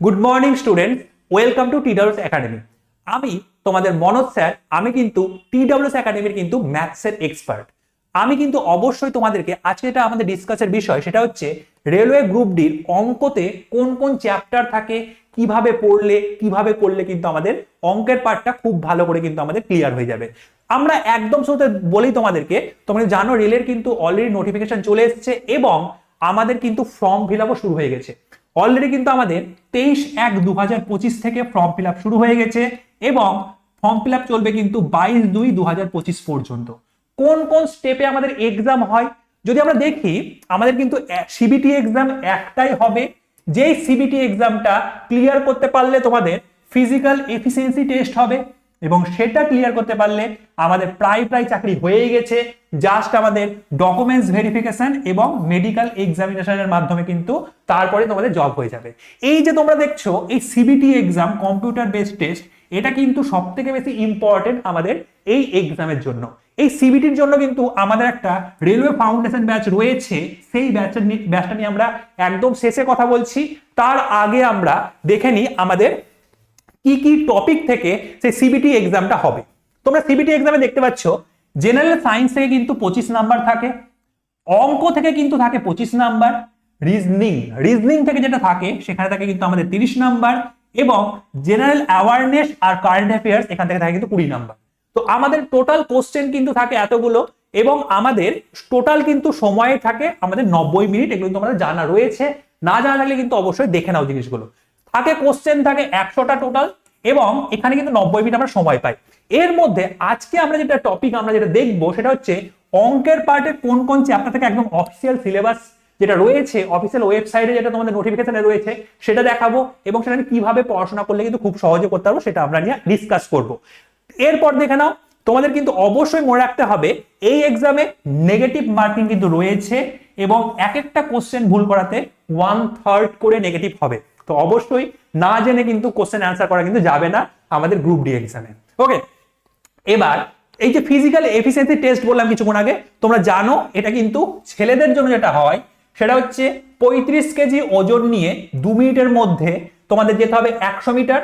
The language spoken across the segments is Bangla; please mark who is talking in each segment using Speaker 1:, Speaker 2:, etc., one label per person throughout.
Speaker 1: Good morning student welcome to TWS academy আমি তোমাদের মনোজ স্যার, আমি কিন্তু টিডাব্লিউএস একাডেমির কিন্তু ম্যাথসের এক্সপার্ট আমি কিন্তু অবশ্যই তোমাদেরকে আজকে এটা আমাদের ডিসকাসের বিষয়, সেটা হচ্ছে রেলওয়ে গ্রুপ ডির অঙ্কতে কোন কোন চ্যাপ্টার থাকে, কীভাবে পড়লে, কীভাবে করলে কিন্তু আমাদের অঙ্কের পার্টটা খুব ভালো করে কিন্তু আমাদের ক্লিয়ার হয়ে যাবে। আমরা একদম শুরুতে বলি তোমাদেরকে, তোমরা জানো রেলের কিন্তু অলরেডি নোটিফিকেশন চলে এসেছে এবং আমাদের কিন্তু ফর্ম ফিল শুরু হয়ে গেছে। অলরেডি কিন্তু আমাদের তেইশ এক দু হাজার পঁচিশ থেকে ফর্ম ফিল আপ শুরু হয়ে গেছে এবং ফর্ম ফিল আপ চলবে কিন্তু বাইশ দুই দু হাজার পঁচিশ পর্যন্ত। কোন কোন স্টেপে আমাদের এক্সাম হয়? যদি আমরা দেখি, আমাদের কিন্তু সিবিটি এক্সাম একটাই হবে। যেই সিবিটি এক্সামটা ক্লিয়ার করতে পারলে তোমাদের ফিজিক্যাল এফিসিয়েন্সি টেস্ট হবে এবং সেটা ক্লিয়ার করতে পারলে আমাদের প্রায় প্রায় চাকরি হয়েই গেছে। জাস্ট আমাদের ডকুমেন্টস ভেরিফিকেশন এবং মেডিকেল এক্সামিনেশনের মাধ্যমে কিন্তু তারপরে তোমাদের জব হয়ে যাবে। এই যে তোমরা দেখছ, এই CBT exam computer based test এটা কিন্তু সব থেকে বেশি ইম্পর্টেন্ট আমাদের এই এক্সামের জন্য। এই সিবিটির জন্য কিন্তু আমাদের একটা রেলওয়ে ফাউন্ডেশন ব্যাচ রয়েছে, সেই ব্যাচের ব্যাচটা নিয়ে আমরা একদম শেষে কথা বলছি। তার আগে আমরা দেখে নিই আমাদের কি কি টপিক থেকে সেই সিবিটি এক্সামটা হবে। তোমরা সিবিটি এক্সামে দেখতে পাচ্ছ জেনারেল সায়েন্স থেকে কিন্তু পঁচিশ নাম্বার থাকে, অঙ্ক থেকে কিন্তু থাকে পঁচিশ নাম্বার রিজনিং রিজনিং থেকে যেটা থাকে সেখানে থাকে কিন্তু আমাদের তিরিশ নাম্বার এবং জেনারেল অ্যাওয়ারনেস আর কারেন্ট অ্যাফেয়ার্স এখান থেকে থাকে কিন্তু কুড়ি নাম্বার। তো আমাদের টোটাল কোশ্চেন কিন্তু থাকে এতগুলো এবং আমাদের টোটাল কিন্তু সময় থাকে আমাদের নব্বই মিনিট, এগুলো কিন্তু আমাদের জানা রয়েছে। না জানা থাকলে কিন্তু অবশ্যই দেখে নাও জিনিসগুলো। থাকে কোশ্চেন থাকে একশোটা টোটাল এবং এখানে কিন্তু নব্বই মিনিট আমরা সময় পাই। এর মধ্যে আজকে আমরা যেটা টপিক আমরা যেটা দেখব সেটা হচ্ছে অঙ্কের পার্টে কোন কোন চ্যাপ্টার থেকে একদম অফিসিয়াল সিলেবাস যেটা রয়েছে অফিসিয়াল ওয়েবসাইটে যেটা তোমাদের নোটিফিকেশনে রয়েছে, সেটা দেখাবো এবং সেটা কীভাবে পড়াশোনা করলে কিন্তু খুব সহজে করতে পারব সেটা আমরা নিয়ে ডিসকাস করব। এরপর দেখে নাও, তোমাদের কিন্তু অবশ্যই মনে রাখতে হবে, এই এক্সামে নেগেটিভ মার্কিং কিন্তু রয়েছে এবং এক একটা কোশ্চেন ভুল করাতে ওয়ান থার্ড করে নেগেটিভ হবে। তো অবশ্যই না জেনে কিন্তু কোশ্চেন অ্যান্সার করা কিন্তু যাবে না আমাদের গ্রুপ ডি এক্সামে ওকে এবার এই যে ফিজিক্যাল এফিসিয়েন্সি টেস্ট বললাম কিছুক্ষণ আগে, তোমরা জানো এটা কিন্তু ছেলেদের জন্য যেটা হয়, সেটা হচ্ছে পঁয়ত্রিশ কেজি ওজন নিয়ে দু মিনিটের মধ্যে তোমাদের যেতে হবে একশো মিটার।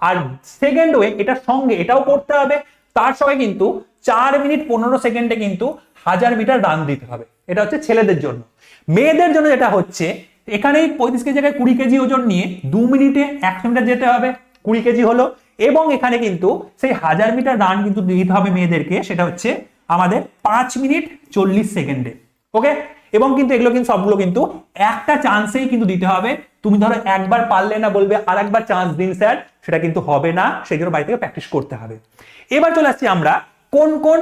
Speaker 1: আর সেকেন্ড ওয়ে এটার সঙ্গে এটাও করতে হবে, তার সঙ্গে কিন্তু চার মিনিট পনেরো সেকেন্ডে কিন্তু হাজার মিটার রান দিতে হবে। এটা হচ্ছে ছেলেদের জন্য। মেয়েদের জন্য যেটা হচ্ছে এখানেই পঁয়ত্রিশ কেজি জায়গায় কুড়ি কেজি ওজন নিয়ে দু মিনিটে একশো মিটার যেতে হবে। কুড়ি কেজি হলো। এবং এখানে কিন্তু সেই হাজার মিটার রান কিন্তু দিতে হবে মেয়েদেরকে। সেটা হচ্ছে আমাদের পাঁচ মিনিট চল্লিশ সেকেন্ডে। ওকে? এবং কিন্তু এগুলো কিন্তু সবগুলো কিন্তু একটা চান্সেই কিন্তু দিতে হবে। তুমি ধরো একবার পারলে না বলবে আর একবার চান্স দিন স্যার। সেটা কিন্তু হবে না। সেই জন্য বাড়ি থেকে প্র্যাকটিস করতে হবে। এবার চলে আসছি আমরা কোন কোন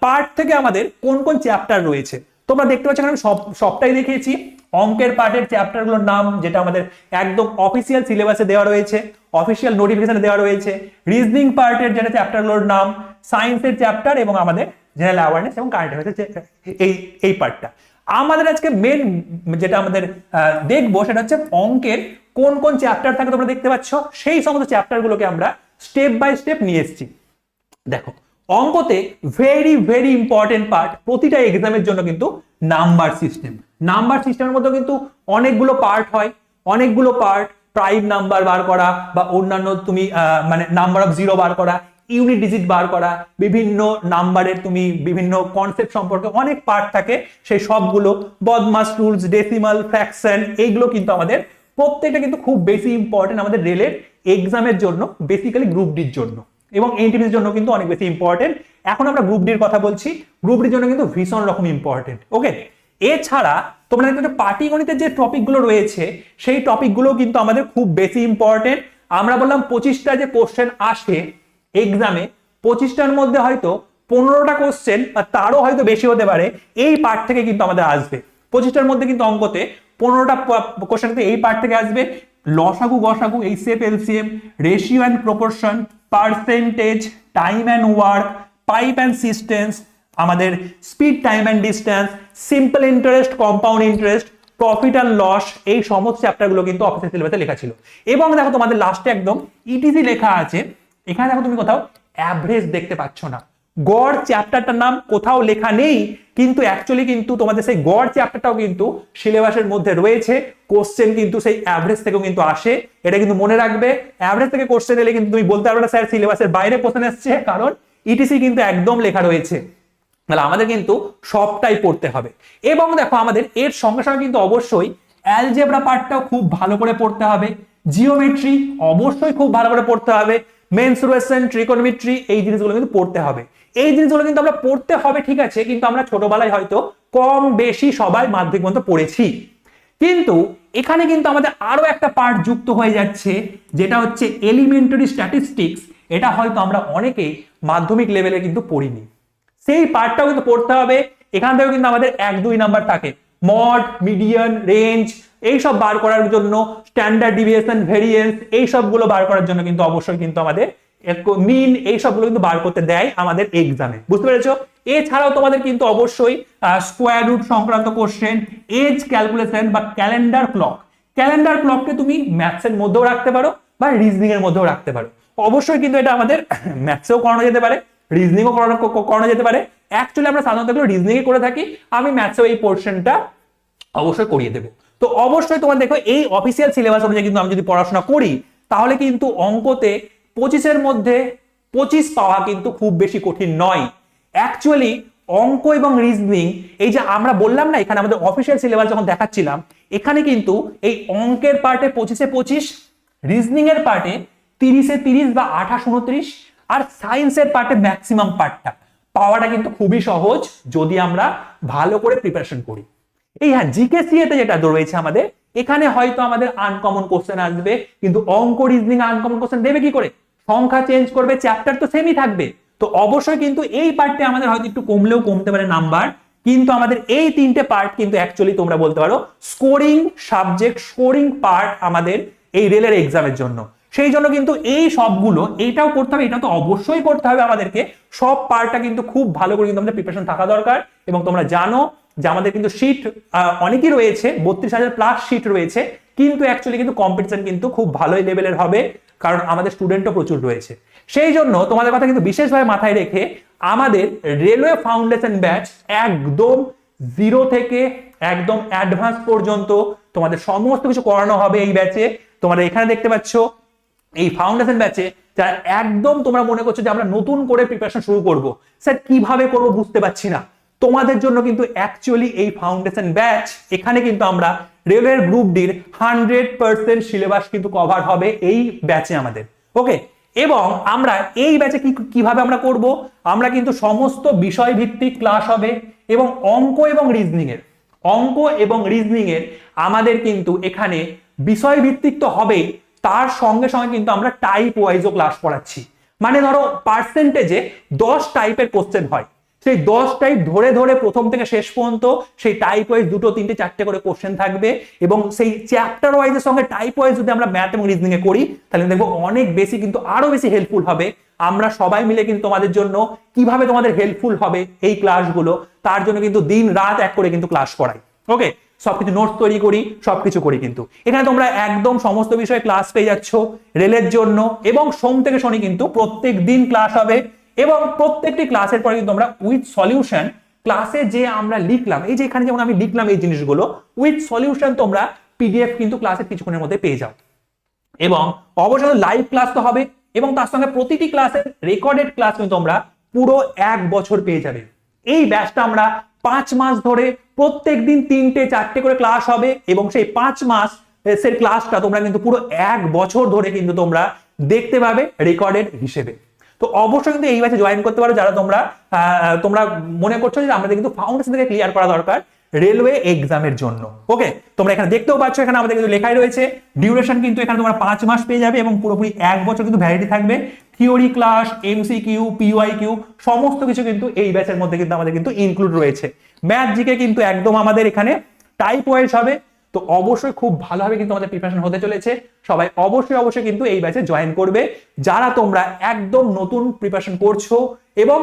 Speaker 1: পার্ট থেকে আমাদের কোন কোন চ্যাপ্টার রয়েছে। তোমরা দেখতে পাচ্ছ আমি সব, সবটাই দেখিয়েছি। অঙ্কের পার্টের চ্যাপ্টারগুলোর নাম, যেটা আমাদের একদম অফিসিয়াল সিলেবাসে দেওয়া রয়েছে অফিসিয়াল নোটিফিকেশনে দেওয়া রয়েছে রিজনিং পার্টের যেটা চ্যাপ্টারগুলোর নাম সায়েন্সের চ্যাপ্টার এবং আমাদের জেনারেল অ্যাওয়ারনেস এবং কারেন্ট অ্যাফেয়ার্স এই এই পার্টটা আমাদের আজকে মেন যেটা আমাদের দেখব সেটা হচ্ছে অঙ্কের কোন কোন চ্যাপ্টার থাকে তোমরা দেখতে পাচ্ছ? সেই সমস্ত চ্যাপ্টারগুলোকে আমরা স্টেপ বাই স্টেপ নিয়ে এসেছি। দেখো অঙ্কতে ভেরি ভেরি ইম্পর্টেন্ট পার্ট প্রতিটা এক্সামের জন্য কিন্তু নাম্বার সিস্টেম নাম্বার সিস্টেমের মধ্যে কিন্তু অনেকগুলো পার্ট হয়। অনেকগুলো পার্ট প্রাইম নাম্বার বার করা বা অন্যান্য তুমি মানে নাম্বার অফ জিরো বার করা ইউনিট ডিজিট বার করা, বিভিন্ন নাম্বারের তুমি বিভিন্ন কনসেপ্ট সম্পর্কে অনেক পার্ট থাকে। সেই সবগুলো, বদমাস রুলস ডেসিমাল ফ্র্যাকশন এইগুলো কিন্তু আমাদের প্রত্যেকটা কিন্তু খুব বেশি ইম্পর্টেন্ট আমাদের রেলের এক্সামের জন্য বেসিক্যালি গ্রুপ ডির জন্য। এবং এনটিপির জন্য কিন্তু অনেক বেশি ইম্পর্টেন্ট এখন আমরা গ্রুপ ডির কথা বলছি। গ্রুপ ডির জন্য কিন্তু ভীষণ রকম ইম্পর্টেন্ট ওকে এছাড়া তোমরা দেখতে পাটিগণিতের যে টপিকগুলো রয়েছে, সেই টপিকগুলো কিন্তু আমাদের খুব বেশি ইম্পর্টেন্ট আমরা বললাম পঁচিশটা যে কোশ্চেন আসে এক্সামে পঁচিশটার মধ্যে হয়তো পনেরোটা কোশ্চেন বা তারও হয়তো বেশি হতে পারে, এই পার্ট থেকে কিন্তু আমাদের আসবে। পঁচিশটার মধ্যে কিন্তু অঙ্কতে পনেরোটা কোশ্চেন এই পার্ট থেকে আসবে। লসাগু, গসাগু, এই shape LCM ratio and proportion percentage time and work pipe and cisterns আমাদের speed time and distance simple interest compound interest profit and loss এই সমস্ত চ্যাপ্টারগুলো কিন্তু অফিসের সিলেবাসে লেখা ছিল। এবং দেখো তোমাদের লাস্টে একদম ইটিসি লেখা আছে। এখানে দেখো তুমি কোথাও অ্যাভারেজ দেখতে পাচ্ছ না। গড় চ্যাপ্টারটার নাম কোথাও লেখা নেই, কিন্তু অ্যাকচুয়ালি কিন্তু তোমাদের সেই গড় চ্যাপ্টারটাও কিন্তু সিলেবাসের মধ্যে রয়েছে। কোশ্চেন কিন্তু সেই অ্যাভারেজ থেকেও কিন্তু আসে। এটা কিন্তু মনে রাখবে অ্যাভারেজ থেকে কোশ্চেন এলে কিন্তু তুমি বলতে পারবে না, স্যার, সিলেবাসের বাইরে কোশ্চেন আসছে কারণ ইটিসি কিন্তু একদম লেখা রয়েছে। তাহলে আমাদের কিন্তু সবটাই পড়তে হবে। এবং দেখো, আমাদের এর সঙ্গে সঙ্গে কিন্তু অবশ্যই অ্যালজেব্রা পার্টটাও খুব ভালো করে পড়তে হবে। জিওমেট্রি অবশ্যই খুব ভালো করে পড়তে হবে। মেনসুরেশন ট্রিকোনমিট্রি এই জিনিসগুলো কিন্তু পড়তে হবে। এই জিনিসগুলো কিন্তু আমরা পড়তে হবে, ঠিক আছে? কিন্তু আমরা ছোটবেলায় হয়তো কম বেশি সবাই মাধ্যমিক পর্যন্ত পড়েছি। কিন্তু এখানে কিন্তু আমাদের আরও একটা পার্ট যুক্ত হয়ে যাচ্ছে, যেটা হচ্ছে এলিমেন্টারি স্ট্যাটিস্টিক্স এটা হয়তো আমরা অনেকেই মাধ্যমিক লেভেলে কিন্তু পড়িনি। সেই পার্টটাও কিন্তু পড়তে হবে। এখান থেকেও কিন্তু আমাদের এক, দুই নাম্বার থাকে। মড মিডিয়ান রেঞ্জ এইসব বার করার জন্য স্ট্যান্ডার্ড ডিভিয়েশন ভেরিয়েন্স এই সবগুলো বার করার জন্য কিন্তু অবশ্যই কিন্তু আমাদের মিন এই সবগুলো কিন্তু বার করতে দেয় আমাদের এক্সামে বুঝতে পেরেছ? এছাড়াও তোমাদের কিন্তু অবশ্যই স্কোয়ার রুট সংক্রান্ত কোশ্চেন এজ ক্যালকুলেশন বা ক্যালেন্ডার ক্লক ক্যালেন্ডার ক্লককে তুমি ম্যাথসের মধ্যেও রাখতে পারো বা রিজনিং এর মধ্যেও রাখতে পারো। অবশ্যই কিন্তু এটা আমাদের ম্যাথসেও করানো যেতে পারে রিজনিংও করানো যেতে পারে। অ্যাকচুয়ালি আমরা সাধারণত এগুলো করে থাকি, আমি ম্যাথসেও এই পোর্শনটা অবশ্যই করিয়ে দেবো। তো অবশ্যই তোমার দেখো, এই অফিসিয়াল সিলেবাস অনুযায়ী কিন্তু আমি যদি পড়াশোনা করি, তাহলে কিন্তু অঙ্কতে পঁচিশের মধ্যে পঁচিশ পাওয়া কিন্তু খুব বেশি কঠিন নয়। অ্যাকচুয়ালি অঙ্ক এবং রিজনিং এই যে আমরা বললাম না, এখানে আমাদের অফিসিয়াল সিলেবাস যখন দেখাচ্ছিলাম, এখানে কিন্তু এই অঙ্কের পার্টে পঁচিশে পঁচিশ রিজনিং এর পার্টে তিরিশে তিরিশ বা আঠাশ উনত্রিশ, আর সায়েন্সের পার্টে ম্যাক্সিমাম পার্টটা পাওয়াটা কিন্তু খুবই সহজ, যদি আমরা ভালো করে প্রিপারেশন করি। এই হ্যাঁ জিকে সিএতে যেটা রয়েছে আমাদের এখানে হয়তো আমাদের আনকমন কোশ্চেন আসবে, কিন্তু অঙ্ক রিজনিং আনকমন কোশ্চেন দেবে কি করে? সংখ্যা চেঞ্জ করবে চ্যাপ্টার তো সেমই থাকবে। তো অবশ্যই কিন্তু এই পার্টে আমাদের হয়তো একটু কমলেও কমতে পারে নাম্বার কিন্তু আমাদের এই তিনটে পার্ট কিন্তু অ্যাকচুয়ালি তোমরা বলতে পারো স্কোরিং সাবজেক্ট স্কোরিং পার্ট আমাদের এই রেলের এক্সামের জন্য। সেই জন্য কিন্তু এই সবগুলো এটাও করতে হবে, এটা তো অবশ্যই করতে হবে আমাদেরকে। সব পার্টটা কিন্তু খুব ভালো করে কিন্তু আমাদের প্রিপারেশন থাকা দরকার, এবং তোমরা জানো যে আমাদের কিন্তু সিট অনেকই রয়েছে, বত্রিশ হাজার প্লাস সিট রয়েছে, কিন্তু অ্যাকচুয়ালি কিন্তু কম্পিটিশন কিন্তু খুব ভালোই লেভেলের হবে, কারণ আমাদের স্টুডেন্টও প্রচুর রয়েছে। সেই জন্য তোমাদের কথা কিন্তু বিশেষভাবে মাথায় রেখে আমাদের রেলওয়ে ফাউন্ডেশন ব্যাচ একদম জিরো থেকে একদম অ্যাডভান্স পর্যন্ত তোমাদের সমস্ত কিছু করানো হবে এই ব্যাচে তোমরা এখানে দেখতে পাচ্ছ, এই ফাউন্ডেশন ব্যাচে যারা একদম তোমরা মনে করছ যে আমরা নতুন করে প্রিপারেশন শুরু করব। স্যার, কীভাবে করব বুঝতে পারছি না। তোমাদের জন্য কিন্তু অ্যাকচুয়ালি এই ফাউন্ডেশন ব্যাচ এখানে কিন্তু আমরা রেলওয়ের গ্রুপ ডির হান্ড্রেড পার্সেন্ট সিলেবাস কিন্তু কভার হবে এই ব্যাচে আমাদের। ওকে এবং আমরা এই ব্যাচে কি, কীভাবে আমরা করব? আমরা কিন্তু সমস্ত বিষয় ভিত্তিক ক্লাস হবে এবং অঙ্ক এবং রিজনিং এর। অঙ্ক এবং রিজনিং এর আমাদের কিন্তু এখানে বিষয় ভিত্তিক তো হবেই, তার সঙ্গে সঙ্গে কিন্তু আমরা টাইপ ওয়াইজও ক্লাস পড়াচ্ছি। মানে ধরো পার্সেন্টেজে দশ টাইপের কোশ্চেন হয়। সেই দশ টাইপ ধরে ধরে প্রথম থেকে শেষ পর্যন্ত সেই টাইপ ওয়াইজ দুটো, তিনটে, চারটে করে কোশ্চেন থাকবে এবং সেই চ্যাপ্টার ওয়াইজের সঙ্গে টাইপ ওয়াইজ যদি আমরা ম্যাথ এবং রিজনিং এ করি, তাহলে দেখব অনেক বেশি কিন্তু আরও বেশি হেল্পফুল হবে। আমরা সবাই মিলে কিন্তু তোমাদের জন্য কীভাবে তোমাদের হেল্পফুল হবে এই ক্লাসগুলো তার জন্য কিন্তু দিন রাত এক করে কিন্তু ক্লাস করাই। ওকে সবকিছু নোটস তৈরি করি, সবকিছু করি কিন্তু। এখানে তোমরা একদম সমস্ত বিষয়ে ক্লাস পেয়ে যাচ্ছ রেলের জন্য এবং সোম থেকে শনি কিন্তু প্রত্যেক দিন ক্লাস হবে। এবং প্রত্যেকটি ক্লাসের পরে কিন্তু আমরা উইথ সলিউশন ক্লাসে যে আমরা লিখলাম, এই যে এখানে যেমন আমি লিখলাম এই জিনিসগুলো উইথ সলিউশন তোমরা পিডিএফ কিন্তু ক্লাসের কিছুক্ষণের মধ্যে পেয়ে যাও। এবং অবশ্যই লাইভ ক্লাস তো হবে এবং তার সঙ্গে প্রতিটি ক্লাসের রেকর্ডেড ক্লাস কিন্তু তোমরা পুরো এক বছর পেয়ে যাবে। এই ব্যাচটা আমরা পাঁচ মাস ধরে প্রত্যেক দিন তিনটে, চারটে করে ক্লাস হবে এবং সেই পাঁচ মাস এর ক্লাসটা তোমরা কিন্তু পুরো এক বছর ধরে কিন্তু তোমরা দেখতে পাবে রেকর্ডেড হিসেবে। তো অবশ্যই কিন্তু এই ব্যাচে জয়েন করতে পারো যারা তোমরা তোমরা মনে করছ যে আমাদের কিন্তু ফাউন্ডেশন থেকে ক্লিয়ার করা দরকার রেলওয়ে এক্সামের জন্য। ওকে তোমরা এখানে দেখতেও পাচ্ছ, এখানে আমাদের কিন্তু লেখাই রয়েছে। ডিউরেশন কিন্তু এখানে তোমরা পাঁচ মাস পেয়ে যাবে এবং পুরোপুরি এক বছর কিন্তু ভ্যালিডি থাকবে। Theory class MCQ PYQ সমস্ত কিছু কিন্তু এই ব্যাচের মধ্যে কিন্তু আমাদের কিন্তু ইনক্লুড রয়েছে। ম্যাথ জিকে কিন্তু একদম আমাদের এখানে টাইপ ওয়াইজ হবে। তো অবশ্যই খুব ভালোভাবে কিন্তু আমাদের প্রিপারেশন হতে চলেছে। সবাই অবশ্যই অবশ্যই কিন্তু এই ব্যাচে জয়েন করবে। যারা তোমরা একদম নতুন প্রিপারেশন করছ এবং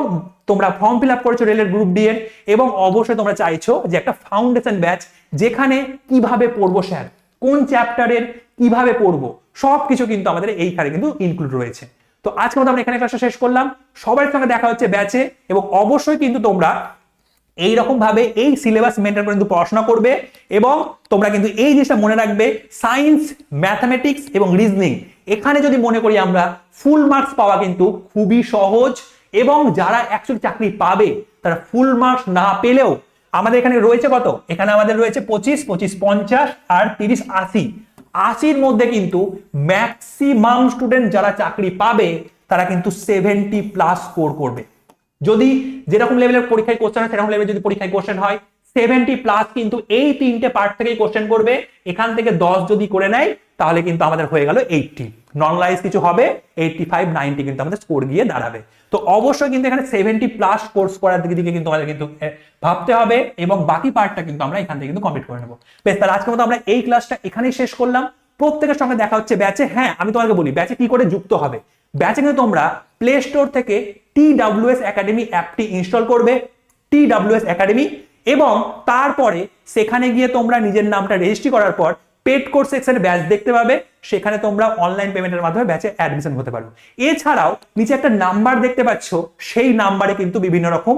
Speaker 1: তোমরা ফর্ম ফিল আপ করেছ রেলের গ্রুপ ডি এর, এবং অবশ্যই তোমরা চাইছো যে একটা ফাউন্ডেশন ব্যাচ যেখানে কীভাবে পড়ব স্যার কোন চ্যাপ্টারের কীভাবে পড়ব সব কিছু কিন্তু আমাদের এইখানে কিন্তু ইনক্লুড রয়েছে। তো আজকে আমরা এখানে ক্লাসটা শেষ করলাম। সবার সঙ্গে দেখা হচ্ছে ব্যাচে এবং অবশ্যই কিন্তু তোমরা এইরকম ভাবে এই সিলেবাস মেনটেন করে কিন্তু পড়াশোনা করবে এবং তোমরা কিন্তু এই জিনিসটা মনে রাখবে সায়েন্স ম্যাথামেটিক্স এবং রিজনিং এখানে যদি মনে করি আমরা ফুল মার্কস পাওয়া কিন্তু খুবই সহজ এবং যারা অ্যাকচুয়ালি চাকরি পাবে, তারা ফুল মার্কস না পেলেও আমাদের এখানে রয়েছে কত? এখানে আমাদের রয়েছে পঁচিশ পঁচিশ পঞ্চাশ আর তিরিশ আশি। আশির মধ্যে কিন্তু ম্যাক্সিমাম স্টুডেন্ট যারা চাকরি পাবে, তারা কিন্তু সেভেন্টি প্লাস স্কোর করবে। যদি যেরকম লেভেলের পরীক্ষায় কোশ্চেন হয়, সেরকম লেভেলের যদি পরীক্ষায় কোশ্চেন হয় সেভেন্টি প্লাস কিন্তু এই তিনটে পার্ট থেকেই কোশ্চেন করবে। এখান থেকে দশ যদি করে নেয়, তাহলে কিন্তু আমাদের হয়ে গেল এইটটি নর্মালাইজ কিছু হবে এইটটি ফাইভ নাইনটি কিন্তু আমাদের স্কোর গিয়ে দাঁড়াবে। তো অবশ্যই কিন্তু এখানে সেভেন্টি প্লাস কোর্স করার দিকে দিকে কিন্তু আমাদের কিন্তু ভাবতে হবে এবং বাকি পার্টটা কিন্তু আমরা এখান থেকে কিন্তু কমপ্লিট করে নেব। বেশ, তাহলে আজকের মতো আমরা এই ক্লাসটা এখানেই শেষ করলাম। প্রত্যেকের সঙ্গে দেখা হচ্ছে ব্যাচে হ্যাঁ আমি তোমাকে বলি ব্যাচে কি করে যুক্ত হবে? ব্যাচে কিন্তু তোমরা প্লে স্টোর থেকে টি ডাব্লিউএস একাডেমি অ্যাপটি ইনস্টল করবে টিডাব্লিউএস একাডেমি এবং তারপরে সেখানে গিয়ে তোমরা নিজের নামটা রেজিস্ট্রি করার পর পেড কোর্স সেকশনে ব্যাচ দেখতে পাবে, সেখানে তোমরা অনলাইন পেমেন্টের মাধ্যমে ব্যাচে অ্যাডমিশন হতে পারো। এছাড়াও নিচে একটা নাম্বার দেখতে পাচ্ছ, সেই নাম্বারে কিন্তু বিভিন্ন রকম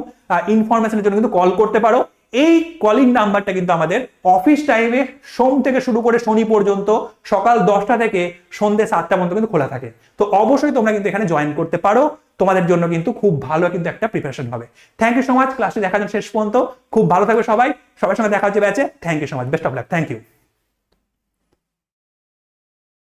Speaker 1: ইনফরমেশনের জন্য কিন্তু কল করতে পারো। এই কলিং নাম্বারটা কিন্তু আমাদের অফিস টাইমে সোম থেকে শুরু করে শনি পর্যন্ত সকাল দশটা থেকে সন্ধ্যে সাতটা পর্যন্ত কিন্তু খোলা থাকে। তো অবশ্যই তোমরা কিন্তু এখানে জয়েন করতে পারো। তোমাদের জন্য কিন্তু খুব ভালো কিন্তু একটা প্রিপারেশন হবে। থ্যাংক ইউ সো মাচ ক্লাসটি দেখার জন্য শেষ পর্যন্ত। খুব ভালো থাকবে সবাই। সবার সঙ্গে দেখা হচ্ছে ব্যাচে। Thank you so much best of luck thank you